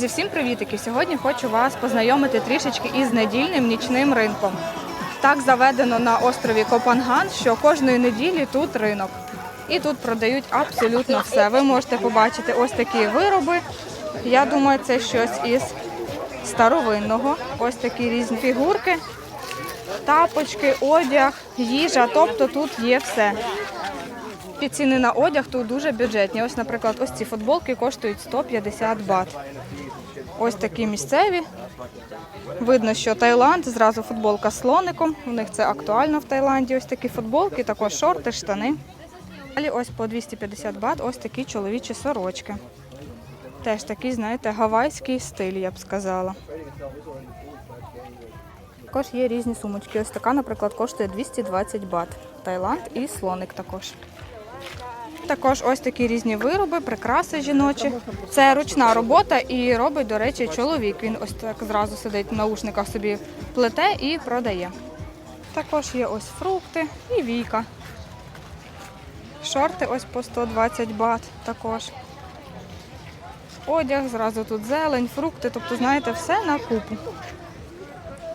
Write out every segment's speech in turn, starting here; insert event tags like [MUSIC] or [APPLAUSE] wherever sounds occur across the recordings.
Зі всім привітики! Сьогодні хочу вас познайомити трішечки із недільним нічним ринком. Так заведено на острові Копанган, що кожної неділі тут ринок. І тут продають абсолютно все. Ви можете побачити ось такі вироби. Я думаю, це щось із старовинного. Ось такі різні фігурки, тапочки, одяг, їжа. Тобто тут є все. І ціни на одяг тут дуже бюджетні. Ось, наприклад, ось ці футболки коштують 150 бат. Ось такі місцеві. Видно, що Таїланд, зразу футболка з слоником. У них це актуально в Таїланді. Ось такі футболки, також шорти, штани. Далі ось по 250 бат, ось такі чоловічі сорочки. Теж такий, знаєте, гавайський стиль, я б сказала. Також є різні сумочки. Ось така, наприклад, коштує 220 бат. Таїланд і слоник також. Також ось такі різні вироби, прикраси жіночі. Це ручна робота і робить, до речі, чоловік. Він ось так зразу сидить в наушниках собі плете і продає. Також є ось фрукти і віка. Шорти ось по 120 бат також. Одяг, зразу тут зелень, фрукти, тобто, знаєте, все на купу.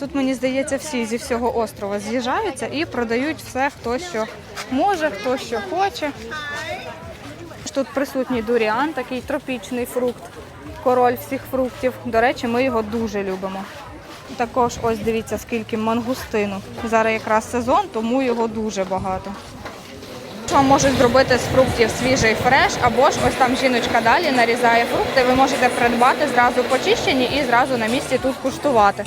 Тут, мені здається, всі зі всього острова з'їжджаються і продають все, хто що може, хто що хоче. Тут присутній дуріан, такий тропічний фрукт, король всіх фруктів. До речі, ми його дуже любимо. Також ось дивіться, скільки мангустину. Зараз якраз сезон, тому його дуже багато. Вам можуть зробити з фруктів свіжий фреш, або ж ось там жіночка далі нарізає фрукти. Ви можете придбати зразу почищені і зразу на місці тут куштувати.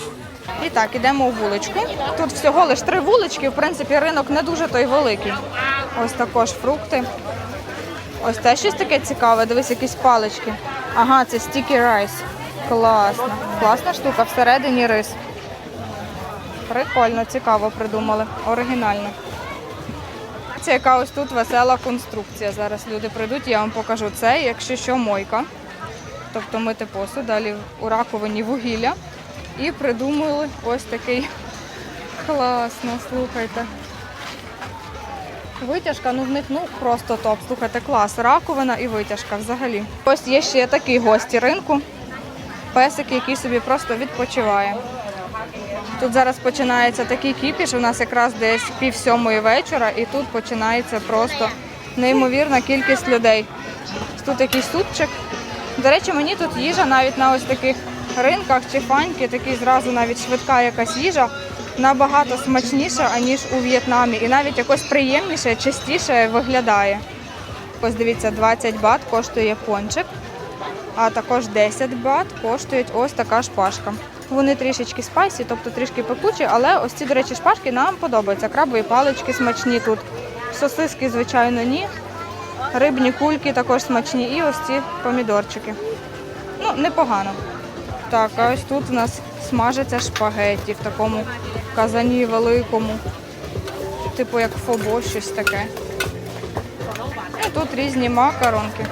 І так, ідемо у вуличку. Тут всього лише три вулички, в принципі, ринок не дуже той великий. Ось також фрукти. Ось те щось таке цікаве, дивись, якісь палички. Ага, це стікі райс. Класно. Класна штука, всередині рис. Прикольно, цікаво придумали. Оригінально. Це яка ось тут весела конструкція. Зараз люди прийдуть, я вам покажу це, якщо що, мойка. Тобто мити посуд, далі у раковині вугілля. І придумали ось такий класно, слухайте. Витяжка, ну в них ну просто топ. Слухайте, клас. Раковина і витяжка взагалі. Ось є ще такі гості ринку. Песик, який собі просто відпочиває. Тут зараз починається такий кіпіш. У нас якраз десь пів сьомої вечора, і тут починається просто неймовірна кількість людей. Тут якийсь супчик. До речі, мені тут їжа навіть на ось таких ринках чи фаньки, такий зразу навіть швидка якась їжа, набагато смачніша, аніж у В'єтнамі. І навіть якось приємніше, частіше виглядає. Ось дивіться, 20 бат коштує пончик, а також 10 бат коштують ось така шпажка. Вони трішечки спайсі, тобто трішки пекучі, але ось ці, до речі, шпажки нам подобаються. Крабові палички смачні тут. Сосиски, звичайно, ні. Рибні кульки також смачні і ось ці помідорчики. Ну, непогано. Так, а ось тут у нас смажаться шпагеті в такому казані великому. Типу як фобо, щось таке. І тут різні макаронки.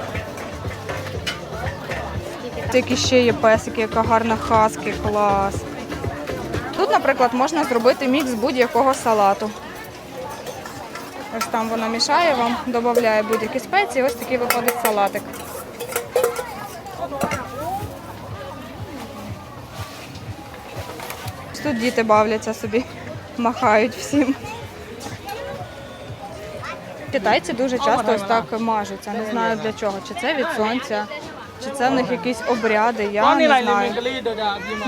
Такі ще є песики, яка гарна хаски, клас. Тут, наприклад, можна зробити мікс будь-якого салату. Ось там воно мішає вам, додає будь-які спеції, ось такий виходить салатик. Тут діти бавляться собі, махають всім. Китайці дуже часто ось так мажуться. Не знаю для чого. Чи це від сонця, чи це в них якісь обряди, я не знаю.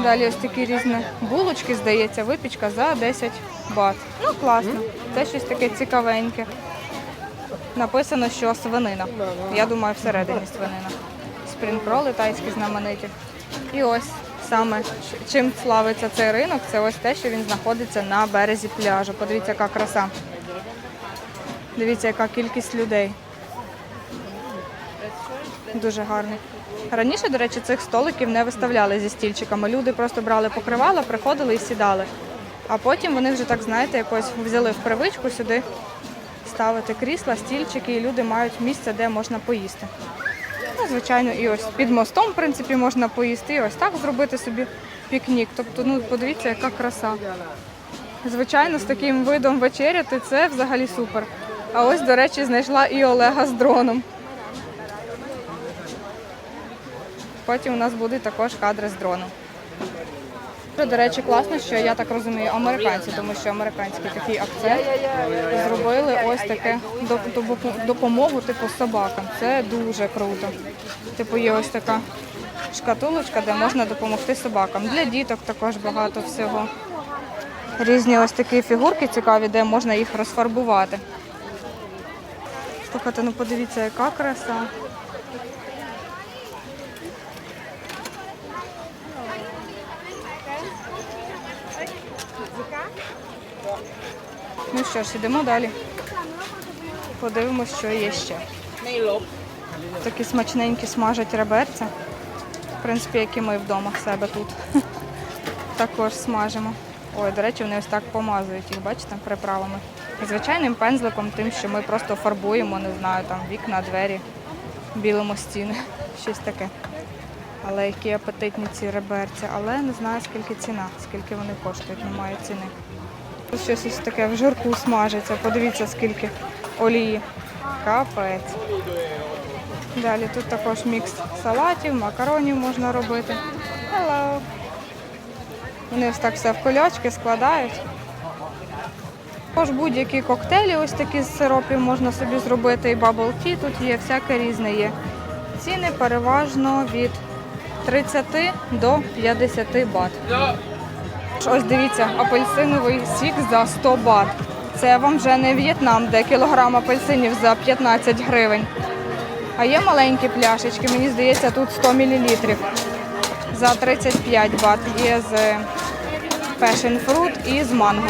Далі ось такі різні булочки, здається, випічка за 10 бат. Ну, класно. Це щось таке цікавеньке. Написано, що свинина. Я думаю, всередині свинина. Спрінкроли тайські знамениті. І ось саме чим славиться цей ринок, це ось те, що він знаходиться на березі пляжу. Подивіться, яка краса. Дивіться, яка кількість людей. Дуже гарний. Раніше, до речі, цих столиків не виставляли зі стільчиками. Люди просто брали покривала, приходили і сідали. А потім вони вже так, знаєте, якось взяли в привичку сюди ставити крісла, стільчики, і люди мають місце, де можна поїсти. Ну, звичайно, і ось під мостом, в принципі, можна поїсти, і ось так зробити собі пікнік. Тобто, ну подивіться, яка краса. Звичайно, з таким видом вечеряти це взагалі супер. А ось, до речі, знайшла і Олега з дроном. Потім у нас будуть також кадри з дрону. До речі, класно, що я так розумію, американці, тому що американський такий акцент зробили ось таке доп- доп- допомогу типу собакам. Це дуже круто. Типу є ось така шкатулочка, де можна допомогти собакам. Для діток також багато всього. Різні ось такі фігурки цікаві, де можна їх розфарбувати. Слухайте, ну подивіться, яка краса. Ну що ж, ідемо далі. Подивимось, що є ще. Такі смачненькі смажать реберця. В принципі, як і ми вдома в себе тут. [LAUGHS] Також смажимо. Ой, до речі, вони ось так помазують їх, бачите, приправами. Звичайним пензликом, тим, що ми просто фарбуємо, не знаю, там вікна, двері, білимо стіни, [LAUGHS] щось таке. Але які апетитні ці реберця. Але не знаю, скільки ціна, скільки вони коштують, немає ціни. Щось ось таке в жирку смажиться. Подивіться, скільки олії. Капець. Далі тут також мікс салатів, макаронів можна робити. Hello. Вони ось так все в кульочки складають. Також будь-які коктейлі, ось такі з сиропів можна собі зробити. І bubble tea тут є, всяке різне є. Ціни переважно від 30 до 50 бат. Ось дивіться, апельсиновий сік за 100 бат. Це вам вже не В'єтнам, де кілограм апельсинів за 15 гривень. А є маленькі пляшечки, мені здається, тут 100 мл. За 35 бат є з passion fruit і з манго.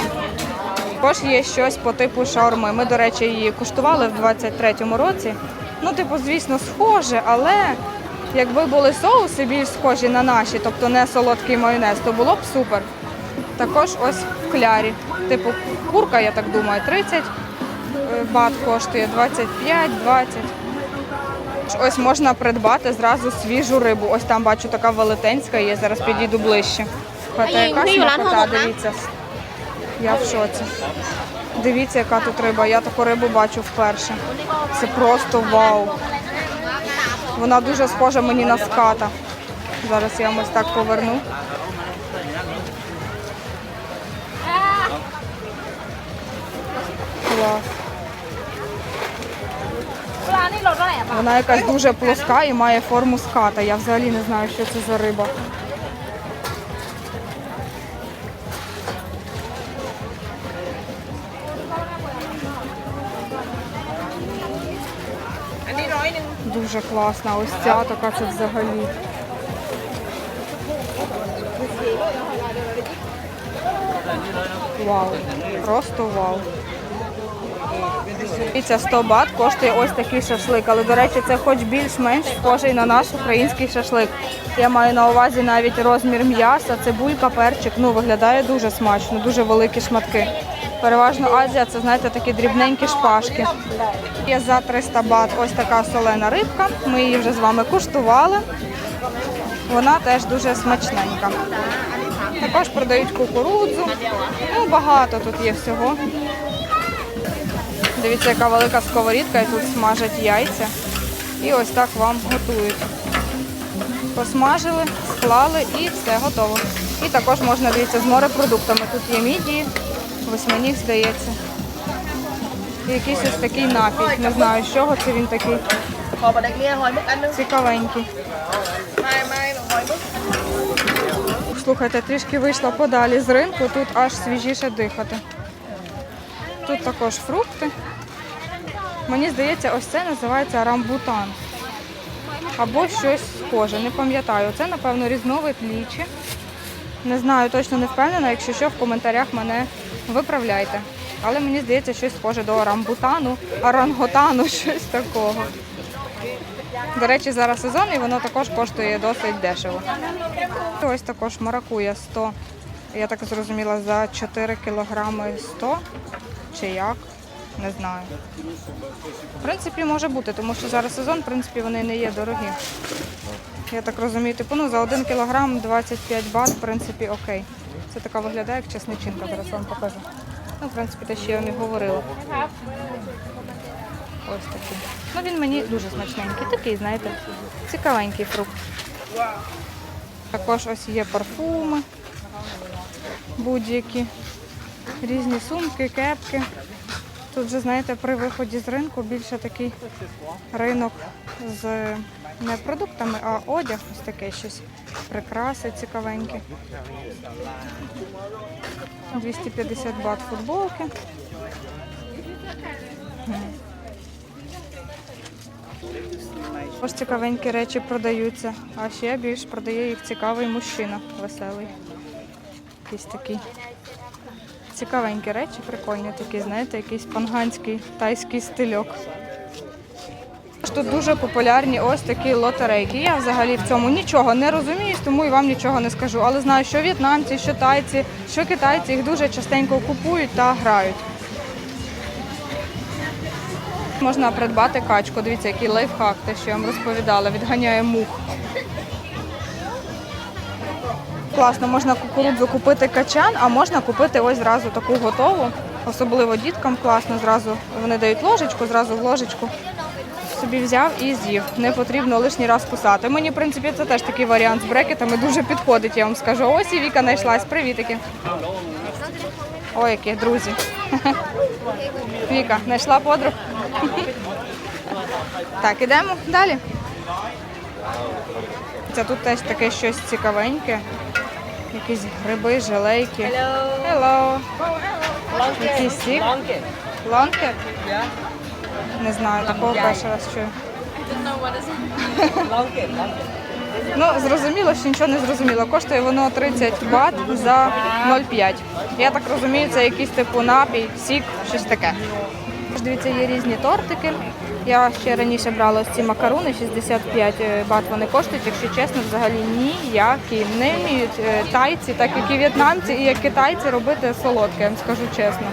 Також є щось по типу шаурми. Ми, до речі, її куштували в 23-му році. Ну, типу, звісно, схоже, але якби були соуси більш схожі на наші, тобто не солодкий майонез, то було б супер. Також ось в клярі. Типу курка, я так думаю, 30 е, бат коштує, 25, 20. Ось можна придбати зразу свіжу рибу. Ось там бачу, така велетенська є. Зараз підійду ближче. Слухайте, яка ну, смакота, дивіться. Я в шоці. Дивіться, яка тут риба. Я таку рибу бачу вперше. Це просто вау. Вона дуже схожа мені на ската. Зараз я вам ось так поверну. клас. Вона якась дуже плоска і має форму ската. Я взагалі не знаю, що це за риба. Дуже класна. Ось ця така це взагалі. Вау. Просто вау. Дивіться, 100 бат коштує ось такий шашлик. Але, до речі, це хоч більш-менш схожий на наш український шашлик. Я маю на увазі навіть розмір м'яса, цибулька, перчик. Ну, виглядає дуже смачно, дуже великі шматки. Переважно Азія це, знаєте, такі дрібненькі шпажки. Є за 300 бат ось така солена рибка. Ми її вже з вами куштували. Вона теж дуже смачненька. Також продають кукурудзу. Ну, багато тут є всього. Дивіться, яка велика сковорідка, і тут смажать яйця. І ось так вам готують. Посмажили, склали і все готово. І також можна дивіться з морепродуктами. Тут є мідії, восьминіг, здається. І якийсь ось такий напій. Не знаю, з чого це він такий. Цікавенький. Слухайте, трішки вийшла подалі з ринку, тут аж свіжіше дихати. Тут також фрукти. Мені здається, ось це називається рамбутан. Або щось схоже, не пам'ятаю. Це, напевно, різновид лічі. Не знаю, точно не впевнена. Якщо що, в коментарях мене виправляйте. Але мені здається, щось схоже до рамбутану, аранготану, [LAUGHS] щось такого. До речі, зараз сезон і воно також коштує досить дешево. Ось також маракуя 100. Я так зрозуміла, за 4 кілограми 100 чи як, не знаю. В принципі, може бути, тому що зараз сезон, в принципі, вони не є дорогі. Я так розумію, типу, ну за 1 кілограм 25 бат, в принципі, окей. Це така виглядає, як чесничинка, зараз вам покажу. Ну, в принципі, те, що я вам і говорила. Ось такий. Ну, він мені дуже смачненький. Такий, знаєте, цікавенький фрукт. Також ось є парфуми будь-які, різні сумки, кепки. Тут же, знаєте, при виході з ринку більше такий ринок з не продуктами, а одяг, ось таке щось. Прикраси цікавенькі. 250 бат футболки. Ось цікавенькі речі продаються, а ще більш продає їх цікавий мужчина, веселий. Якийсь такий. Цікавенькі речі, прикольні такі, знаєте, якийсь панганський тайський стильок. Тут дуже популярні ось такі лотерейки. Я взагалі в цьому нічого не розумію, тому і вам нічого не скажу. Але знаю, що в'єтнамці, що тайці, що китайці їх дуже частенько купують та грають. Можна придбати качку. Дивіться, який лайфхак, те, що я вам розповідала, відганяє мух. Класно, можна кукурудзу купити качан, а можна купити ось зразу таку готову. Особливо діткам класно, зразу вони дають ложечку, зразу в ложечку собі взяв і з'їв. Не потрібно лишній раз кусати. Мені, в принципі, це теж такий варіант з брекетами дуже підходить, я вам скажу. Ось і Віка знайшлась. Привітики. Ой, які друзі. [LAUGHS] Віка, знайшла подруг. [LAUGHS] Так, ідемо далі. Це тут теж таке щось цікавеньке. Якісь гриби, желейки. Hello. Якийсь сік. Лонкет? Не знаю, такого перший раз чую. [LAUGHS] Ну, зрозуміло, що нічого не зрозуміло. Коштує воно 30 бат за 0,5. Я так розумію, це якийсь типу напій, сік, щось таке. Дивіться, є різні тортики. Я ще раніше брала ці макаруни, 65 бат вони коштують, якщо чесно, взагалі ніякі. Не вміють е, тайці, так як і в'єтнамці, і як китайці робити солодке, скажу чесно.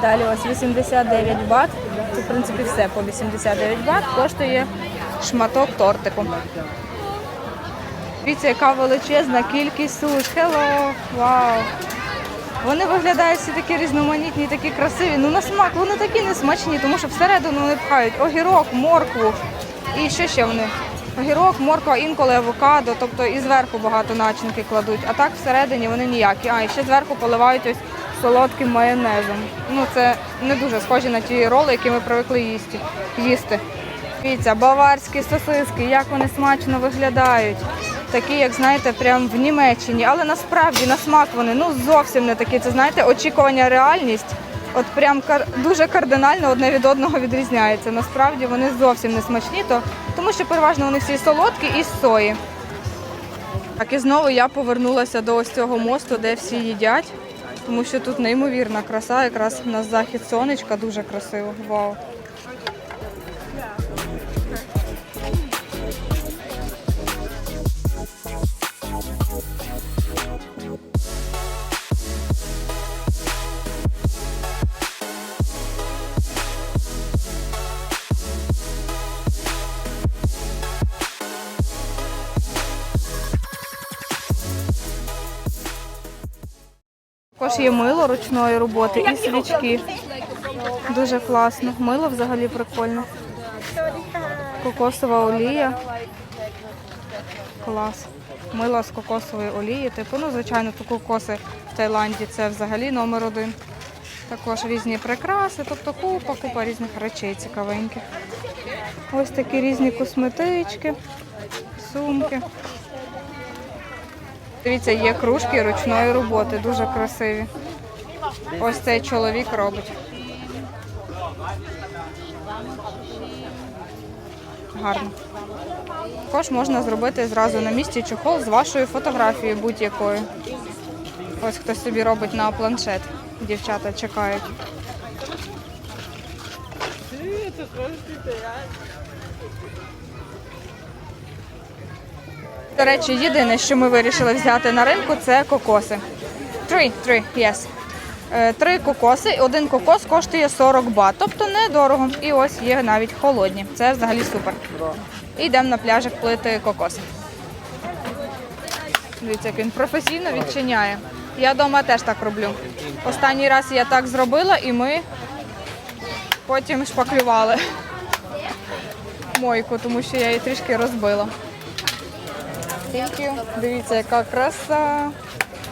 Далі ось 89 бат. Це, в принципі, все по 89 бат. Коштує шматок тортику. Дивіться, яка величезна кількість суш. Хелло! Вау! Вони виглядають всі такі різноманітні, такі красиві. Ну на смак вони такі несмачні, тому що всередину вони пхають огірок, моркву. І що ще вони? Огірок, морква, інколи авокадо, тобто і зверху багато начинки кладуть, а так всередині вони ніякі. А і ще зверху поливають ось солодким майонезом. Ну це не дуже схожі на ті роли, які ми привикли їсти. їсти. Дивіться, баварські сосиски, як вони смачно виглядають. Такі, як знаєте, прям в Німеччині. Але насправді на смак вони ну зовсім не такі. Це знаєте, очікування реальність. От прям дуже кардинально одне від одного відрізняється. Насправді вони зовсім не смачні, то, тому що переважно вони всі солодкі і з сої. Так і знову я повернулася до ось цього мосту, де всі їдять, тому що тут неймовірна краса, якраз на захід сонечка дуже красиво. Вау. Також є мило ручної роботи і свічки. Дуже класно. Мило взагалі прикольно. Кокосова олія. Клас. Мило з кокосової олії. Типу, ну, звичайно, то кокоси в Таїланді це взагалі номер один. Також різні прикраси, тобто купа, купа різних речей цікавеньких. Ось такі різні косметички, сумки. Дивіться, є кружки ручної роботи, дуже красиві. Ось цей чоловік робить. Гарно. Також можна зробити зразу на місці чохол з вашою фотографією будь-якою. Ось хтось собі робить на планшет. Дівчата чекають. До речі, єдине, що ми вирішили взяти на ринку, це кокоси. Три, три, yes. Е, Три кокоси, один кокос коштує 40 бат, тобто недорого. І ось є навіть холодні. Це взагалі супер. І йдемо на пляжик плити кокоси. Дивіться, як він професійно відчиняє. Я вдома теж так роблю. Останній раз я так зробила і ми потім шпаклювали мойку, тому що я її трішки розбила. Thank. Дивіться, яка краса.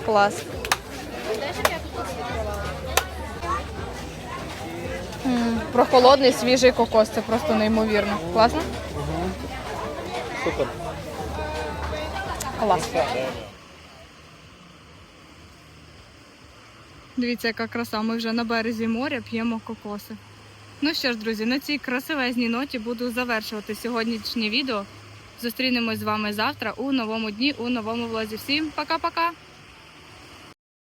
Клас. Прохолодний, свіжий кокос. Це просто неймовірно. Класно? Супер. Клас. Дивіться, яка краса. Ми вже на березі моря п'ємо кокоси. Ну що ж, друзі, на цій красивезній ноті буду завершувати сьогоднішнє відео. Зустрінемось з вами завтра у новому дні, у новому влозі. Всім пока-пока!